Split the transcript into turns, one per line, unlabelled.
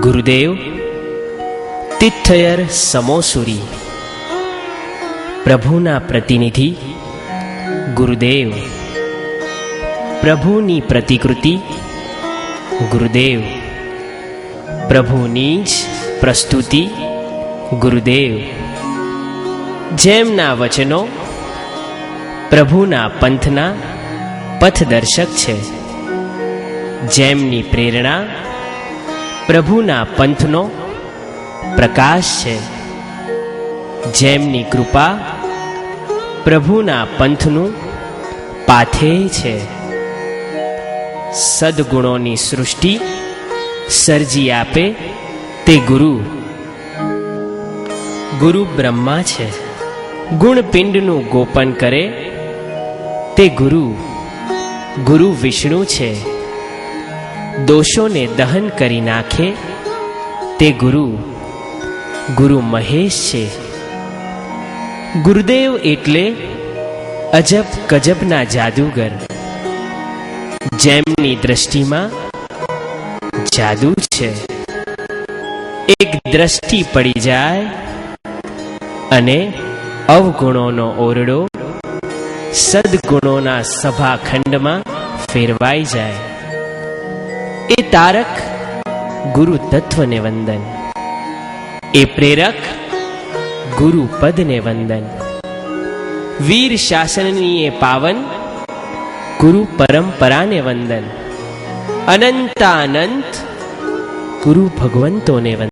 ગુરુદેવ તિથયર સમોસુરી. પ્રભુના પ્રતિનિધિ, ગુરુદેવ. પ્રભુની પ્રતિકૃતિ, ગુરુદેવ. પ્રભુની જ પ્રસ્તુતિ, ગુરુદેવ. જેમના વચનો પ્રભુના પંથના પથદર્શક છે. જેમની પ્રેરણા પ્રભુના પંથનો પ્રકાશ છે. જેમની કૃપા પ્રભુના પંથનું પાથેય છે. સદગુણોની સૃષ્ટિ સર્જી આપે તે ગુરુ. ગુરુ બ્રહ્મા છે. ગુણપિંડનું ગોપન કરે તે ગુરુ. ગુરુ વિષ્ણુ છે. દોષોને દહન કરી નાખે. તે ગુરુ ગુરુ મહેશ છે. ગુરુદેવ એટલે અજબ ગજબના જાદુગર. જેમની દ્રષ્ટિમાં જાદુ છે. એક દ્રષ્ટિ પડી જાય અને અવગુણોનો ઓરડો સદગુણોના સભાખંડમાં ફેરવાઈ જાય. તારક ગુરુ તત્વને વંદન. એ પ્રેરક ગુરુ પદને વંદન. વીર શાસનની એ પાવન ગુરુ પરંપરાને વંદન. અનંતાનંત ગુરુ ભગવંતોને વંદન.